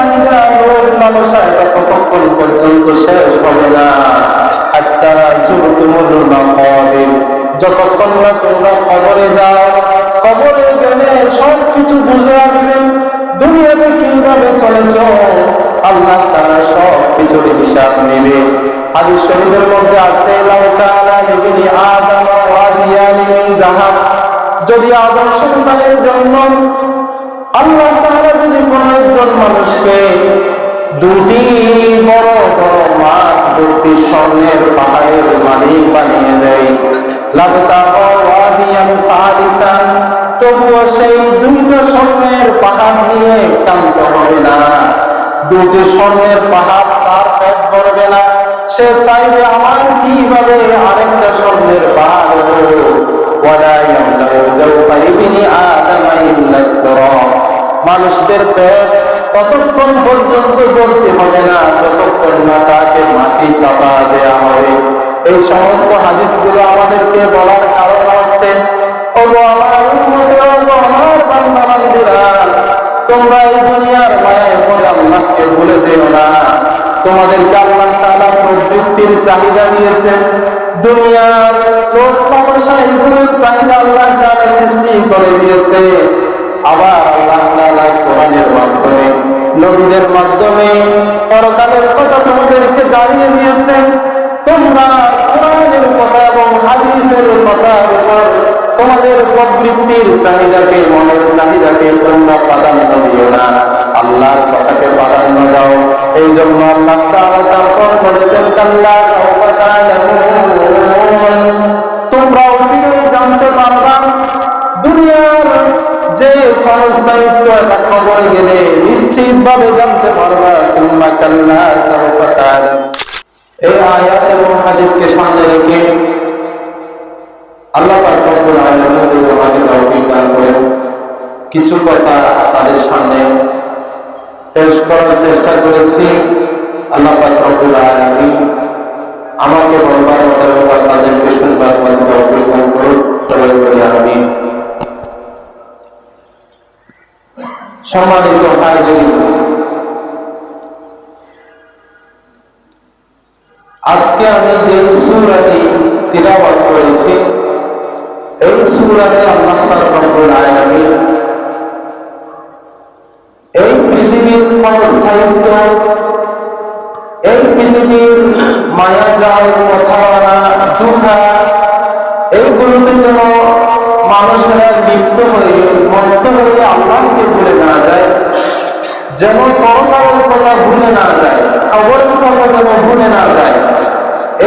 চাহিদা লোক লালসা এটা ততক্ষণ পর্যন্ত শেষ হবে না। হাত্তা যতক্ষণ না তোমরা কবরে যাও, কবরে গেলে সব কিছু বুঝে আসবেন দুনিয়াতে কীভাবে চলেছ? আল্লাহ তারা সব কিছুর হিসাব নেবে। হাদিস শরীফের মধ্যে আছে লাউকানা লিবিনি আদম ওয়াদিয়ানি মিন জাহাব। যদি আদম সন্তানের জন্য আল্লাহ তাআলা যদি কোন একজন মানুষকে দুটি বড় বড় মাঠ ভর্তি স্বর্ণের পাহাড়ের মালিক বানিয়ে দেয় তবুও সেই দুইটা স্বর্ণের পাহাড় নিয়ে কান্ত হবে না। দুইটি স্বর্ণের পাহাড় তার পেট ভরবে না। সে চাইবে আমার কীভাবে আরেকটা স্বর্ণের পাহাড় হলো ওয়ালা মানুষদের পেট ততক্ষণ পর্যন্ত ভর্তি হবে না, যতক্ষণ না তাকে মাটি চাপা দেয়া হবে। এই সমস্ত হাদিসগুলো আমাদেরকে বলার কারণ হচ্ছে তোমরা এই দুনিয়ার না। প্রবৃত্তির চাহিদা দিয়েছেন। দুনিয়ার চাহিদা আল্লাহ সৃষ্টি করে দিয়েছে। আবার আল্লাহ কোরআনের মাধ্যমে, নবীদের মাধ্যমে, পরকালের কথা তোমাদেরকে জানিয়ে দিয়েছেন তোমরা কোরআনের কথা এবং হাদিসের কথার উপর তোমাদের প্রবৃত্তির চাহিদাকে, মনের চাহিদাকে তোমরা প্রাধান্য দিও না। আল্লাহর কথাকে প্রাধান্য দাও। এই জন্য আল্লাহ তাআলা তারপর বলেছেন, কাল্লা সাউফা যে খরচ দায়িত্ব এটা খবরে গেলে নিশ্চিত ভাবে জানতে পারবা এই আয়াত এবং হাদিসকে সামনে রেখে আল্লাহ পাক রব্বুল আলামিন যদি তৌফিক দান করেন। কিছু কথা তাদের সামনে পেশ করার চেষ্টা করেছি। আল্লাহ পাক রব্বুল আলামিন আমাকে বলবার মতো আপনাদেরকে শুনবার মতো তৌফিক দান করুন। আমিন। সম্মানিত হাজিরিন আজকে আমি যে সূরাটি তিলাওয়াত করেছি, এই সূরাতে আল্লাহ রব্বুল আলামিন এই পৃথিবীর ক্ষণস্থায়িত্ব, এই পৃথিবীর মায়া জাল কথাবানা আল্লাহকে ভুলে না যায়। যেন পরকালের কথা ভুলে না যায় খবরের কথা যেন ভুলে না যায়,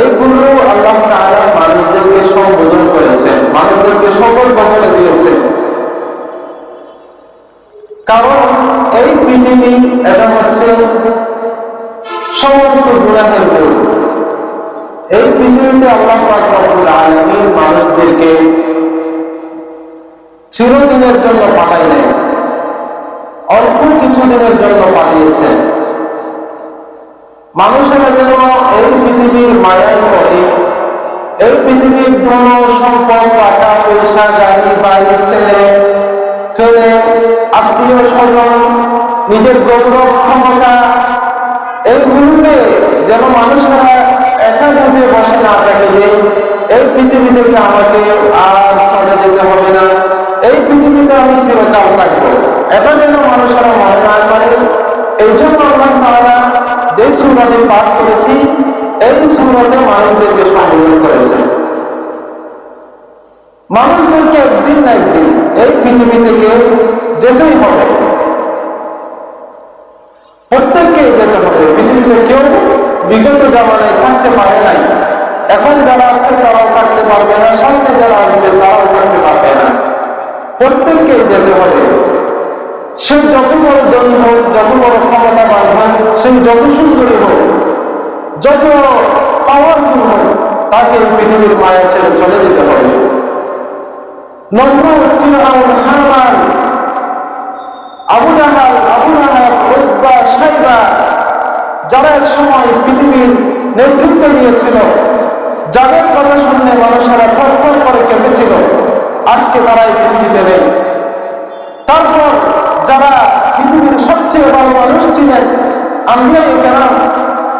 এইগুলো আল্লাহ তাআলা মানুষদেরকে সম্বোধন করেছেন, মানুষদেরকে সতর্ক করে দিয়েছেন। কারণ এই পৃথিবী, এটা হচ্ছে সমস্ত গুণাহের এই পৃথিবীতে আল্লাহ মানুষদেরকে চিরদিনের জন্য পাঠাই নাই। অল্প কিছুদিনের জন্য পাঠিয়েছেন। মানুষেরা যেন এই পৃথিবীর মায়ায় পড়ে, এই পৃথিবীর ধন, সম্পদ, টাকা, পয়সা, গাড়ি, বাড়ি, ছেলে ছেলে, আত্মীয় স্বজন, নিজের গৌরব, ক্ষমতা এই মানুষদেরকে সম্বোধন করেছেন মানুষদেরকে একদিন না একদিন এই পৃথিবী থেকে যেতেই হবে। প্রত্যেককেই যেতে হবে। পৃথিবীতে কেউ বিগত জামানায় থাকতে পারে নাই। এখন যারা আছে তারাও থাকতে পারবে না। সামনে যারা আসবে তারাও থাকতে পারবে না। প্রত্যেককেই যেতে হবে। সে যত বড় ধনী হোক, যত বড় ক্ষমতাবান হোক সেই যত সুন্দরী হোক, যত পাওয়ারফুল হোক তাকে এই পৃথিবীর মায়া ছেড়ে চলে যেতে হবে। নমরুদ ফিরআউন হামান আবু জাহাল, আবু লাহাব, উতবা সাইবা যারা এক সময় পৃথিবীর নেতৃত্ব দিয়েছিল, যাদের কথা শুনলে মানুষেরা থরথর করে কেঁপেছিল, আজকে তারা এই পৃথিবীতে নেই। তারপর যারা পৃথিবীর সবচেয়ে ভালো মানুষ ছিলেন আম্বিয়া কেরাম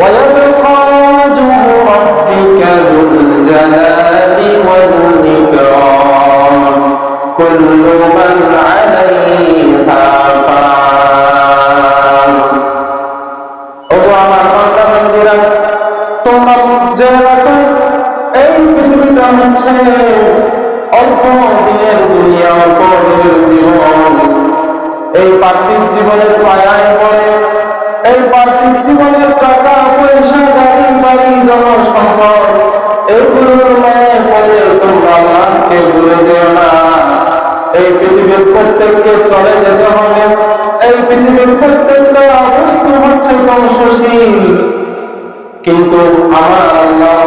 ويبقى وجه ربك ذو الجلال والإكرام كل من عليها فان ওগো আমার বান্দা বান্দিরা তোমরা জেনে রাখো এই পৃথিবীটা হচ্ছে অল্প দিনের দুনিয়া অল্প দিনের জীবন এই পার্থিব জীবনের মায়ায় ধ্বংসশীল কিন্তু আমার আল্লাহ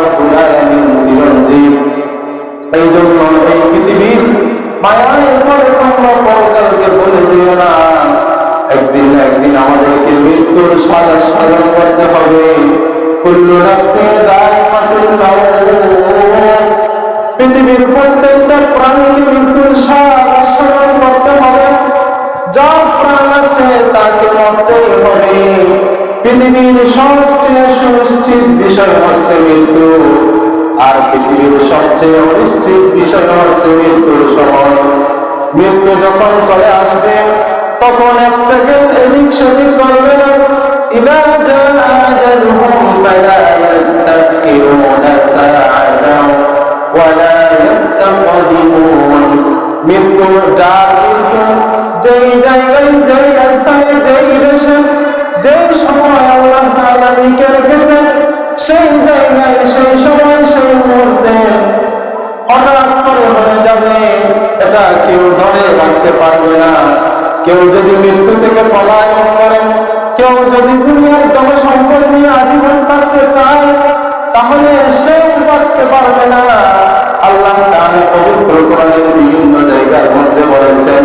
চিরঞ্জীব। এই জন্য এই পৃথিবীর মায়ায় পরে তোমরা পরকালকে বলে দিও না। একদিন না একদিন আমাদেরকে মৃত্যুর সাজা সাধন করতে হবে। পৃথিবীর প্রত্যেকটা প্রাণীকে মৃত্যুর স্বাদ করতে হবে। যার প্রাণ আছে তাকে মরতেই হবে। পৃথিবীর সবচেয়ে সুনিশ্চিত বিষয় হচ্ছে মৃত্যু। আর পৃথিবীর সবচেয়ে অনিশ্চিত বিষয় হচ্ছে মৃত্যুর সময়। মৃত্যু যখন চলে আসবে, তখন এক সেকেন্ড এদিক সেদিক করবে না। মৃত্যু যার মৃত্যু, যেই জায়গায়, যেই স্থানে, যেই দেশে যেই সময় আল্লাহ তাআলা লিখে রেখেছেন, সেই জায়গায়, সেই সময়, সেই মুহূর্তে হঠাৎ করে হয়ে যাবে। এটা কেউ ধরে রাখতে পারবে না। কেউ যদি মৃত্যু থেকে পলায়ন করেন কেউ যদি দুনিয়ার দম সম্পদ নিয়ে আজীবন থাকতে চায়, তাহলে সেও বাঁচতে পারবে না। আল্লাহ তাহলে পবিত্র করেন বিভিন্ন জায়গার মধ্যে বলেছেন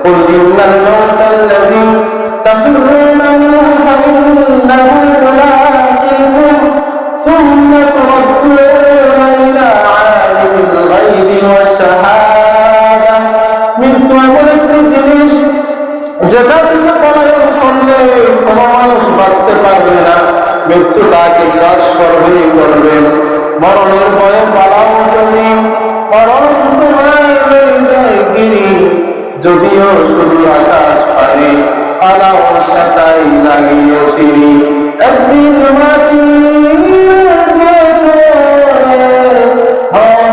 ফুল ইন্নাল মাউতাল্লাযী تفرون منه فإنه ملاقيكم ثم تردون إلى عالم الغيب والشهادة মৃত্যু এমন একটি জিনিস যেটা থেকে পলায়ন করলে কোনো মানুষ বাঁচতে পারবে না মৃত্যু তাকে গ্রাস করবে করবে মরণের ভয়ে পালাও যদি মরণ তোমায় লইবে গিরি যদিও শুধু আকাশ পানে পালাও সাতাই লাগিয়ে সিঁড়ি। একদিন মাটির ভেতরে হবে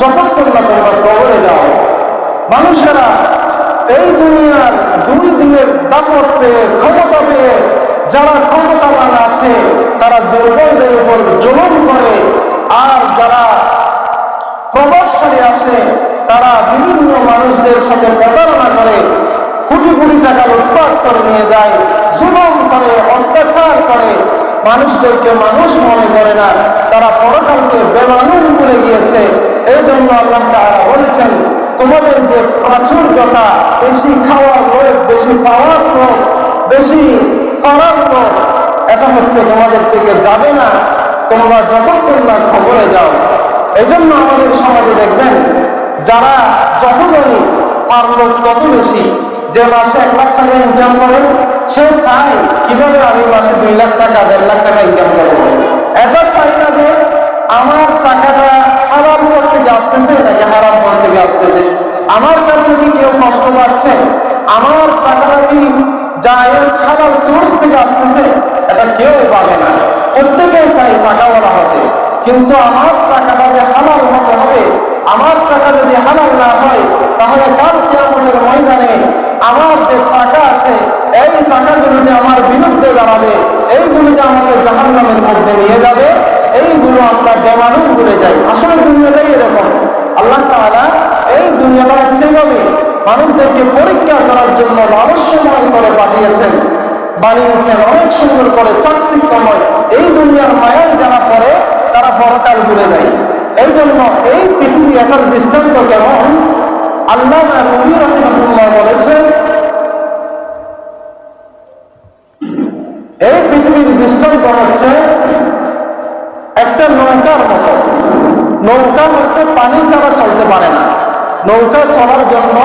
যতক্ষণ না তোমরা কবরে যাও। মানুষেরা এই দুনিয়ার দুই দিনের দাপট পেয়ে, ক্ষমতা পেয়ে, যারা ক্ষমতাবান আছে, তারা দুর্বলদের উপর জুলুম করে। আর যারা প্রভাবশালী আসে তারা বিভিন্ন মানুষদের সাথে প্রতারণা করে, কোটি কোটি টাকা লুটপাট করে নিয়ে যায়, জুলুম করে, অত্যাচার করে। মানুষদেরকে মানুষ মনে করে না, তারা পরকালকে বেমানুন ভুলে গিয়েছে। এই জন্য আল্লাহ তারা বলেছেন, তোমাদের যে প্রাচুর্যতা, বেশি খাওয়ার লোক বেশি পাওয়ার লোক বেশি করার লোক এটা হচ্ছে তোমাদের থেকে যাবে না, তোমরা যতক্ষণ না খবরে যাও। এই জন্য আমাদের সমাজে দেখবেন, যারা যত ধনী, তার লোক তত বেশি। যে মাসে এক লাখ টাকা ইনকাম করে, সে চায় কীভাবে আমি মাসে দুই লাখ টাকা, দেড় লাখ টাকা ইনকাম করব? এটা চাই না যে আমার টাকাটা হারাম থেকে আসতেছে, এটাকে হারাম পর থেকে আসতেছে। আমার কারণে কি কেউ কষ্ট পাচ্ছে? আমার টাকাটা কি জায়েজ হালাল সোর্স থেকে আসতেছে? এটা কেউ পাবে না। প্রত্যেকেই চাই টাকাওয়ালা হতে। কিন্তু আমার টাকাটা যে হালাল হতে হবে, আমার টাকা যদি হালাল না হয়, তাহলে কাল কেয়ামতের ময়দানে আমার যে টাকা আছে, এই টাকাগুলো যে আমার বিরুদ্ধে দাঁড়াবে, এইগুলো যে আমাকে জাহান্নামের মধ্যে নিয়ে যাবে, এইগুলো আমরা বেমানুম ভুলে যাই। আসলে দুনিয়াটাই এরকম। আল্লাহ তাআলা এই দুনিয়াটা হচ্ছে এইভাবে মানুষদেরকে পরীক্ষা করার জন্য লালস্যময় করে পাঠিয়েছেন, বানিয়েছেন, অনেক সুন্দর করে চাকচিক্যময়। এই দুনিয়ার মায়ায় যারা পড়ে তারা পরকাল ভুলে যায়। এই জন্য এই পৃথিবী এটার দৃষ্টান্ত কেমন? আল্লাহ রহমতুল্লাহ বলেছেন, এই পৃথিবীর দৃষ্টান্ত হচ্ছে একটা নৌকার মতো। নৌকা হচ্ছে পানি ছাড়া চলতে পারে না। নৌকা চলার জন্য,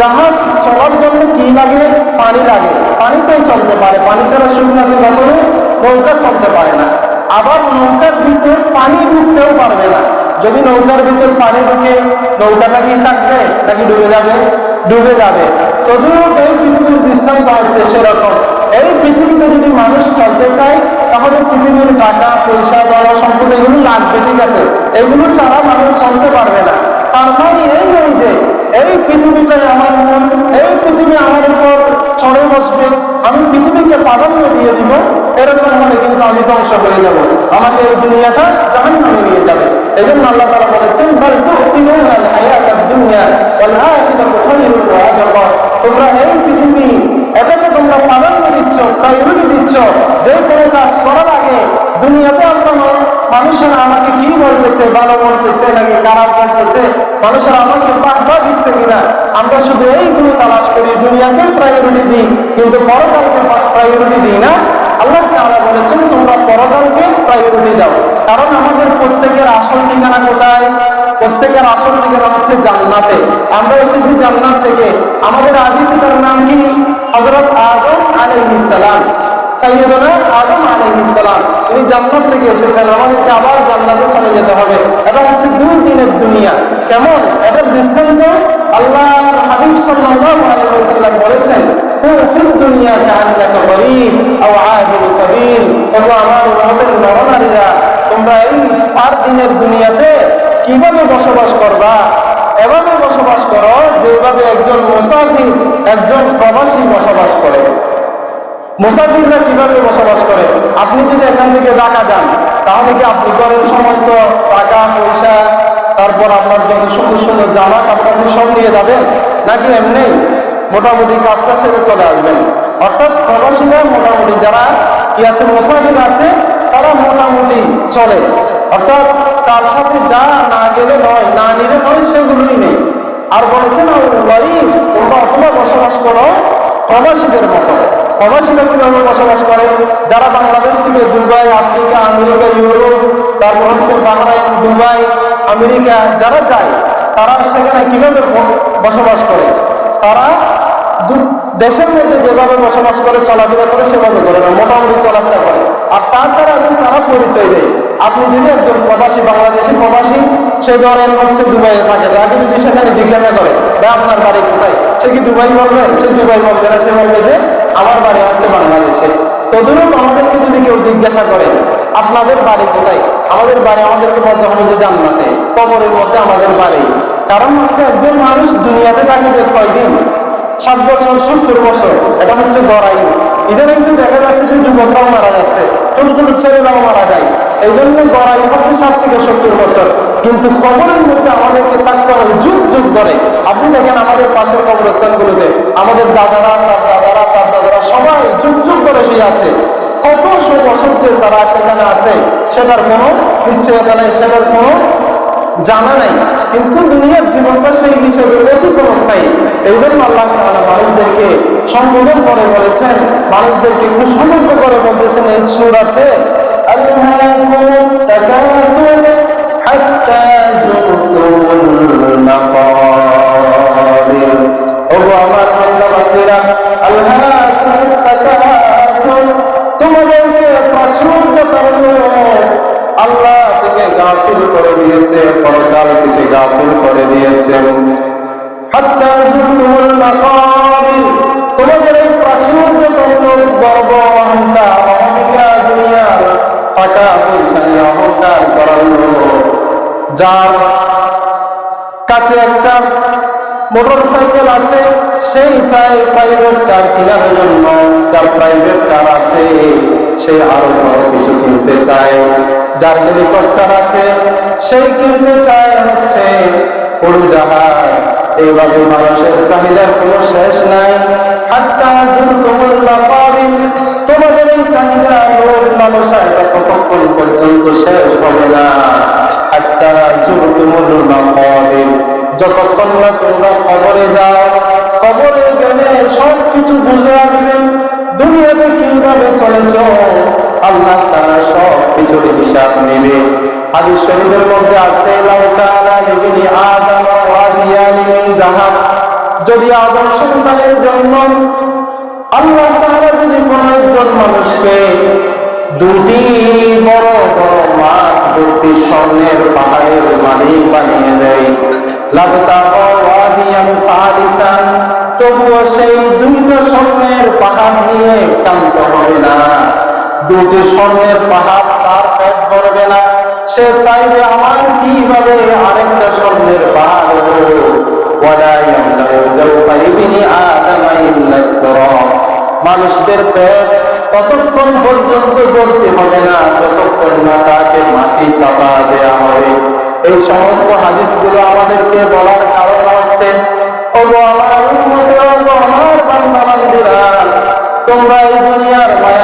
জাহাজ চলার জন্য কি লাগে? পানি লাগে। পানিতেই চলতে পারে। পানি ছাড়া শুকনাতে কখনো নৌকা চলতে পারে না। আবার নৌকার ভিতর পানি ঢুকতেও পারবে না। যদি নৌকার ভিতর পানি ঢুকে, নৌকাটা কি থাকবে নাকি ডুবে যাবে? ডুবে যাবে। তদুরূপ এই পৃথিবীর দৃষ্টান্ত হচ্ছে সেরকম। এই পৃথিবীতে যদি মানুষ চলতে চায়, তাহলে পৃথিবীর টাকা, পয়সা দল সম্পদ এগুলো লাগবে, ঠিক আছে? এগুলো ছাড়া মানুষ চলতে পারবে না। তার মানে এই নয় যে, এই পৃথিবীটাই আমার মন, এই ধ্বংস হয়ে যাব আমাকে এই দুনিয়াটা জাহান নামে নিয়ে যাবে। এই জন্য আল্লাহ তারা বলেছেন তোমরা এই পৃথিবী এটাকে তোমরা প্রাধান্য দিচ্ছ প্রায়োরিটি দিচ্ছ। যে কোনো কাজ করার আগে দুনিয়াতে আমরা মানুষেরা আমাকে কি বলতেছে, ভালো বলতেছে নাকি খারাপ বলতেছে? মানুষেরা আমাকে বাহবা দিচ্ছে কিনা? আমরা শুধু এইগুলো তালাশ করি, দুনিয়াকে প্রায়োরিটি দিই। কিন্তু পরকালকে প্রায়োরিটি দিই না। আল্লাহ তাআলা বলেছেন, তোমরা পরকালকে প্রায়োরিটি দাও। কারণ আমাদের প্রত্যেকের আসল ঠিকানা কোথায়? প্রত্যেকের আসল ঠিকানা হচ্ছে জান্নাতে। আমরা এসেছি জান্নাত থেকে। আমাদের আদি পিতার নাম কি? হযরত আদম আলাইহিস সালাম। সাইয়েদনা আদম আলাইহিস সালাম। তিনি জান্নাত থেকে এসেছেন। আমাদেরকে আবার জান্নাতে চলে যেতে হবে। এটা হচ্ছে দুই দিনের দুনিয়া। কেমন? এটার দৃষ্টান্ত আল্লাহর হাবিব সাল্লাল্লাহু আলাইহি ওয়াসাল্লাম বলেছেন, কুন ফিদ দুনিয়া কাআন্নাকা গরিব আও আবিরু সাবিল। ওগো আমার উম্মতের নরনারীরা, তোমরা এই চার দিনের দুনিয়াতে কীভাবে বসবাস করবা? এভাবে বসবাস করো যেভাবে একজন মুসাফির, একজন প্রবাসী বসবাস করে। মুসাফিররা কীভাবে বসবাস করে? আপনি যদি এখান থেকে ঢাকা যান তাহলে কি আপনি করেন সমস্ত টাকা, পয়সা, তারপর আপনার যত সুন্দর সুন্দর জামা কাপড় আছে সব নিয়ে যাবেন? নাকি এমনি মোটামুটি কাজটা সেরে চলে আসবেন? অর্থাৎ প্রবাসীরা মোটামুটি যারা কি আছে, মুসাফির আছে, তারা মোটামুটি চলে। অর্থাৎ তার সাথে যা না গেলে নয়, না নিলে নয়, সেগুলোই নেই। আর বলেছেন গরিব তোমরা অথবা বসবাস করো প্রবাসীদের মতো। প্রবাসীরা কীভাবে বসবাস করে? যারা বাংলাদেশ থেকে দুবাই, আফ্রিকা, আমেরিকা, ইউরোপ, তারপর হচ্ছে বাহরাইন, দুবাই, আমেরিকা, যারা যায়, তারা সেখানে কীভাবে বসবাস করে? তারা দেশের মধ্যে যেভাবে বসবাস করে, চলাফেরা করে, সেভাবে করে না, মোটামুটি চলাফেরা করে। আর তাছাড়া আপনি তারা পরিচয় দেয় আপনি যদি একজন প্রবাসী বাংলাদেশি প্রবাসী, সে ধরেন হচ্ছে দুবাইয়ে থাকে তাকে যদি সেখানে জিজ্ঞাসা করে, ভাই, আপনার বাড়ি কোথায়? সে কি দুবাই বলবে? সে দুবাই বলবে না, সে বলবে যে, আমার বাড়ি হচ্ছে বাংলাদেশে। তদুরূপ আমাদেরকে যদি কেউ জিজ্ঞাসা করে, আপনাদের বাড়ি কোথায়? আমাদের বাড়ি আমাদেরকে বলতে হবে যে জান্নাতে, কবরের মধ্যে আমাদের বাড়ি। কারণ হচ্ছে একজন মানুষ দুনিয়াতে থাকে যে কয়দিন? ষাট বছর, সত্তর বছর, এটা হচ্ছে গড়াই। ইদানিং কিন্তু দেখা যাচ্ছে যে যুবকরাও মারা যাচ্ছে, ছোট ছোট ছেলেরাও মারা যায়। এই জন্য গড়াই হচ্ছে ষাট থেকে সত্তর বছর। কিন্তু কবরের মধ্যে আমাদেরকে থাকতে হবে যুগ যুগ ধরে। আপনি দেখেন আমাদের পাশের কবরস্থানগুলোতে আমাদের দাদারা, তার দাদারা তার দাদারা সবাই যুগ যুগ ধরে শুয়ে আছে। কত শো বছর যে তারা সেখানে আছে, সেটার কোনো নিশ্চয়তা নেই, সেটার কোনো জানা নাই। কিন্তু দুনিয়ার জীবনটা সেই হিসেবে অতি অবস্থায়। এই জন্য আল্লাহ তালা মানুষদেরকে সম্বোধন করে বলেছেন মানুষদেরকে একটু সতর্ক করে বলতেছেন এই সুরাতে গাফিল করে দিয়েছে, পরকাল থেকে গাফিল করে দিয়েছে। তোমাদের এই প্রাচুর্য গর্ব অহংকার, অহমিকা দুনিয়ার টাকা পয়সা নিয়ে অহংকার করালো যার কাছে একটা মোটর সাইকেল আছে, সেই চাই প্রাইভেট কার কেনার জন্য। যার প্রাইভেট কার আছে, সে আরও বড় কিছু কিনতে চায়। যার হেলিকপ্টার আছে, সেই কিনতে চায় হচ্ছে উড়োজাহাজ এইভাবে মানুষের চাহিদার কোনো শেষ নাই। তোমাদের এই চাহিদা লোভ লালসা এটা ততক্ষণ পর্যন্ত শেষ হবে না। হাত্তা জুরতুমুল মাকাবির যতক্ষণ না তোমরা কবরে যাও, কবরে গেলে সব কিছু বুঝে আসবেন দুনিয়াতে কীভাবে চলেছ? আল্লাহ তারা সব কিছুর হিসাব নেবে। হাদিস শরীফের মধ্যে আছে লাউকানা লিবিনি আদম ওয়াদিয়ানি মিন জাহাব যদি আদম সন্তানের জন্য আল্লাহ তাআলা যদি কোন একজন মানুষকে দুটি বড় বড় মাঠ ভর্তি স্বর্ণের পাহাড়ের মালিক বানিয়ে দেয় লাবতাগা ওয়াদিয়ান সালিসান তবুও সেই দুইটা স্বর্ণের পাহাড় নিয়ে কান্ত হবে না। দুটি স্বর্ণের পাহাড় তার পেট ভরবে না। সে চাইবে আমার কীভাবে আরেকটা স্বর্ণের পাহাড় মানুষদের পেট ততক্ষণ পর্যন্ত বলতে হবে না, যতক্ষণ না তাকে মাটি চাপা দেয়া হবে। এই সমস্ত হাদিসগুলো আমাদেরকে বলার কারণ হচ্ছে তোমরা এই দুনিয়ার আল্লাহকে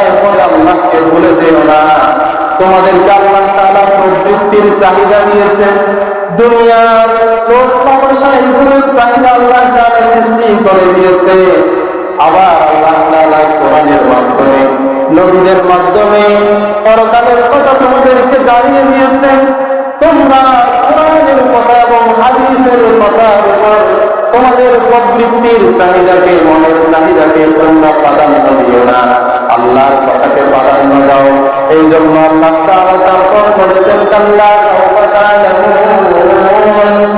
ভুলে দিও না। তোমাদেরকে আল্লাহ তাআলা প্রবৃত্তির চাহিদা দিয়েছেন? আবার মাধ্যমে মাধ্যমে কথা তোমাদেরকে জানিয়ে দিয়েছেন। তোমরা কোরআনের কথা এবং হাদিসের কথার উপর তোমাদের প্রবৃত্তির চাহিদাকে, মনের চাহিদাকে তোমরা প্রাধান্য দিও না। আল্লাহর কথাকে প্রাধান্য দাও। এই জন্য আল্লাহ তাআলা তারপর বলেছেন, কাল্লা সাউফা তা'লামুন।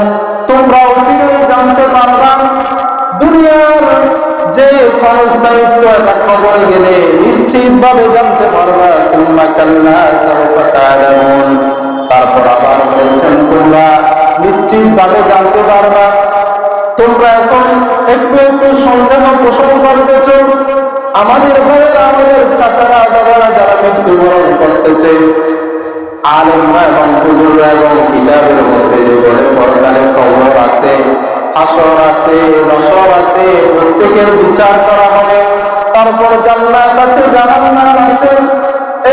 তোমরা অচিরেই জানতে পারবা, দুনিয়ার যে ক্ষণস্থায়িত্ব এটা কবরে গেলে নিশ্চিত ভাবে জানতে পারবা তোমরা কাল্লা সাউফা তা'লামুন। তারপর আবার বলেছেন, তোমরা নিশ্চিত ভাবে জানতে পারবা তোমরা এখন একটু একটু সন্দেহ পোষণ করতেছ। আমাদের ভাইয়ের, আমাদের চাচারা, দাদারা যারা মৃত্যুবরণ করতেছে, আলেমরা এবং এবং কিতাবের মধ্যে যে বলে পরকালে কবর আছে আসর আছে রসর আছে, প্রত্যেকের বিচার করা হবে। তারপর জান্নাত আছে, জাহান্নাম আছে।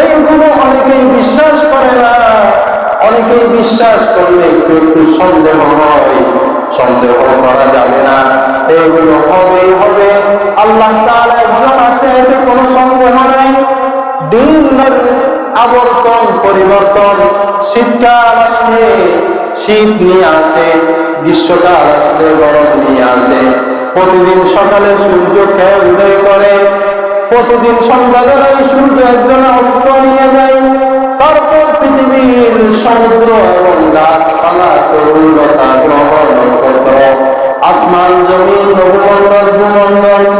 এইগুলো অনেকেই বিশ্বাস করে না। অনেকেই বিশ্বাস করলে একটু একটু সন্দেহ হয়। সন্দেহ করা যাবে না। এগুলো হবে হবে। আল্লাহ তাআলা একজন আছে, এতে কোনো সন্দেহ নাই। দিনের আবর্তন, পরিবর্তন, শীতকাল আসলে শীত নিয়ে আসে, গ্রীষ্মকাল আসলে গরম নিয়ে আসে। প্রতিদিন সকালে সূর্য খেয়ে উদয় করে, প্রতিদিন সন্ধ্যাবেলায় সূর্য একজন অস্ত নিয়ে যায়। তারপর পৃথিবীর সমুদ্র এবং গাছপালা তরুণতা গ্রহ নক্ষত্র আসমান, জমিন নভমণ্ডল ভূমণ্ডল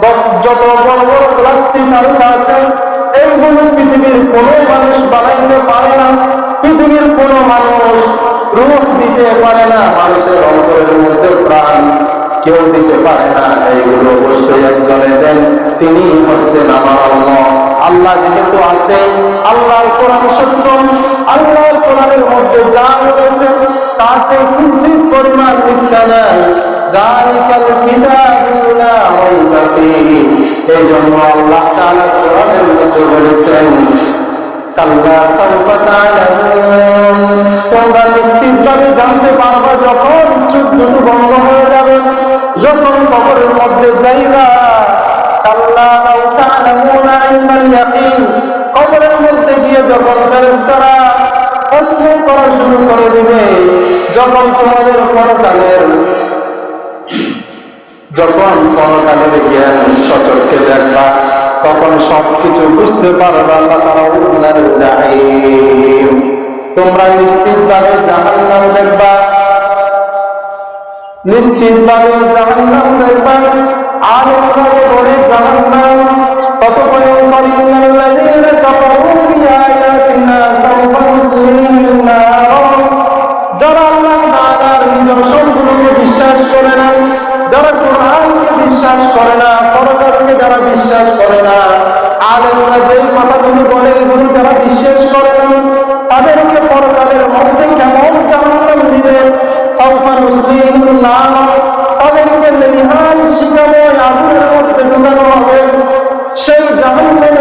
গ- যত বড় বড় গ্যালাক্সি তারকা আছে এইগুলো পৃথিবীর কোনো মানুষ বানাইতে পারে না। পৃথিবীর কোনো মানুষ রূপ দিতে পারে না। মানুষের অন্তরের মধ্যে প্রাণ কেউ দিতে পারে না। এইগুলো অবশ্যই একজনে দেন তিনি হচ্ছেন আমার আল্লাহ। আল্লাহ যেহেতু আছে আল্লাহর কোরআন সত্য, আল্লাহর কোরআনের মধ্যে যা বলেছেন তাতে কিঞ্চিত পরিমাণ মিথ্যা নাই। দালিকাল কিতাবু লা রাইবা ফীহি। এই জন্য আল্লাহ তাআলা কোরআনের মধ্যে বলেছেন, কাল্লা সাউফা তা'লামুন তোমরা নিশ্চিতভাবে জানতে পারবা যখন চোখ বন্ধ হয়ে যাবে, যখন কবরের মধ্যে যাইবা। আইনাল ইয়াকিন কবরের মধ্যে গিয়ে যখন ফেরেশতারা প্রশ্ন করা শুরু করে দিবে, যখন তোমাদের পরকালের যখন পরকালের জ্ঞান সচককে দেখবা, তখন সবকিছু বুঝতে পারবা না তারা উন্নার তোমরা নিশ্চিত ভাবে জাহান্নাম দেখবা। নিশ্চিত ভাবে জাহান্নাম দেখবা। আর বলে জাহান্নাম কত ভয়ঙ্কর। ইন্নাল্লাযীনা কাফারু যারা আল্লাহ তাআলার নিদর্শনগুলোকে বিশ্বাস করে না, যারা কোরআনকে বিশ্বাস করে না, পরকালকে যারা বিশ্বাস করে না, আলেমরা যেই কথাগুলো বলে এগুলো যারা বিশ্বাস করে না, তাদেরকে পরকালের মধ্যে কেমন জাহান্নাম দিবে? সাউফা নুসলিহিম নার, তাদেরকে লেলিহান শিকাময় আগুনের মধ্যে ঢুকানো হবে। সেই জাহান্নামের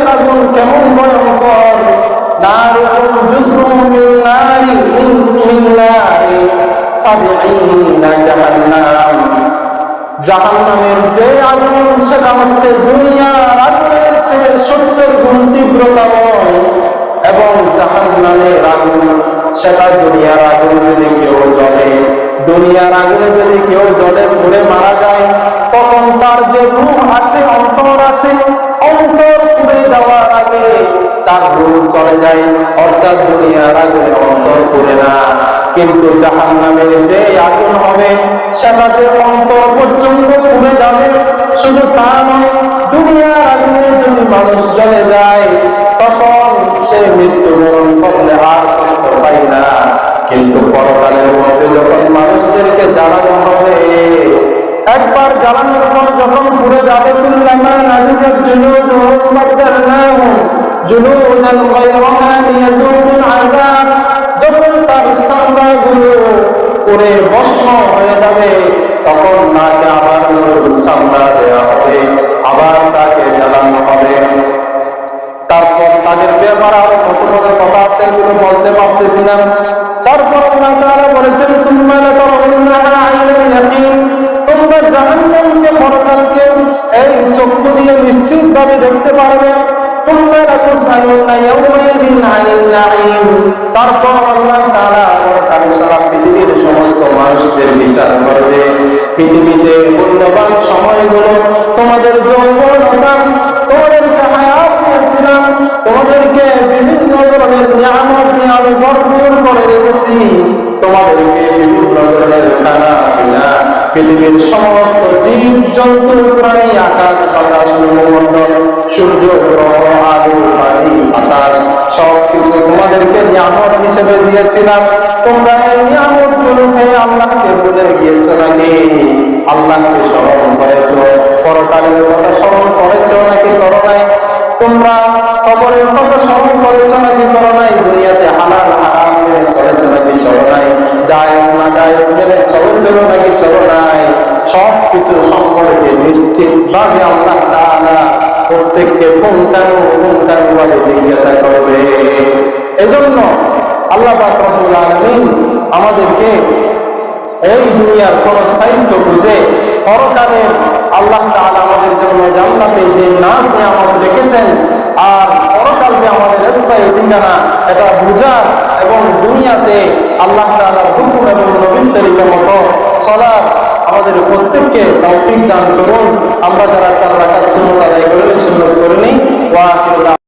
দুনিয়ার আগুন যদি কেউ জলে পুড়ে মারা যায়, তখন তার যে রূপ আছে, অন্তর আছে, অন্তর পুড়ে যাওয়ার আগে তার রূপ চলে যায়, অর্থাৎ দুনিয়ার আগুনে অন্তর পুড়ে না। কিন্তু জাহান নামের যে আগুন হবে সেটা যে অন্তর পর্যন্ত পুড়ে যাবে। শুধু তা নয়, দুনিয়ার আগুনে যদি মানুষ জ্বলে যায়, তখন সে মৃত্যুবরণ করলে আর কষ্ট পায় না। কিন্তু পরকালের মধ্যে যখন মানুষদেরকে জ্বালানো হবে, একবার জ্বালানোর পর যখন পুড়ে যাবে, কুল্লামা নাজিদাত জুলুদুহুম বাদদালনাহুম জুলুদান গায়রাহা লিয়াজুকুল চামড়াগুলো পুড়ে ভস্ম হয়ে যাবে, তখন তাকে আবার নতুন চামড়া দেওয়া হবে, আবার তাকে জ্বালানো হবে। তারপর তাদের ব্যাপার আরও কত কত কথা আছে এগুলো বলতে পারতেছি না। তারপর আল্লাহ তাআলা বলেছেন, সুম্মা লাতারাউন্নাহা আইনাল ইয়াকিন। তোমরা জাহান্নামকে, পরকালকে এই চক্ষু দিয়ে নিশ্চিতভাবে দেখতে পারবে। সুম্মা লাতুসআলুনা ইয়াওমাইদিন আনিন নাঈম। তারপর আল্লাহ মানুষদের বিচার করবে। পৃথিবীতে মূল্যবান সময়গুলো তোমাদের যৌবনতা, তোমাদেরকে হায়াত দিয়েছিলাম, তোমাদেরকে বিভিন্ন ধরনের নিয়ামত দিয়ে আমি ভরপুর করে রেখেছি। তোমাদেরকে বিভিন্ন ধরনের খানা পিনা পৃথিবীর সমস্ত জীব জন্তু প্রাণী আকাশ, বাতাস নবমণ্ডল সূর্য, গ্রহ, আলু, পানি, বাতাস, সবকিছু তোমাদেরকে নিয়ামত হিসেবে দিয়েছিলাম। তোমরা এই নিয়ামত গুলোকে আল্লাহকে ভুলে গিয়েছো নাকি? আল্লাহকে স্মরণ করেছ, পরকালের কথা স্মরণ করেছ নাকি করো নাই? তোমরা কবরের নাই সব কিছু সম্পর্কে নিশ্চিত ভাবে আল্লাহ তাআলা প্রত্যেককে পুঙ্খানু ভাবে জিজ্ঞাসা করবে। এজন্য আল্লাহ পাক রব্বুল আলামিন আমাদেরকে এই দুনিয়ার কোন স্থায়িত্ব বুঝে পরকালের আল্লাহ তাআলা আমাদের জন্য জান্নাতে যে নাচ নিয়ামত রেখেছেন, আর পরকাল যে আমাদের রাস্তায় ঠিকানা, এটা বুঝার এবং দুনিয়াতে আল্লাহ তালার হুকুম এবং নবীন তালিকা মতো চলার আমাদের প্রত্যেককে তৌফিক দান করুন। আমরা যারা চার রাখার শূন্য তাদের করে শূন্য করে নিই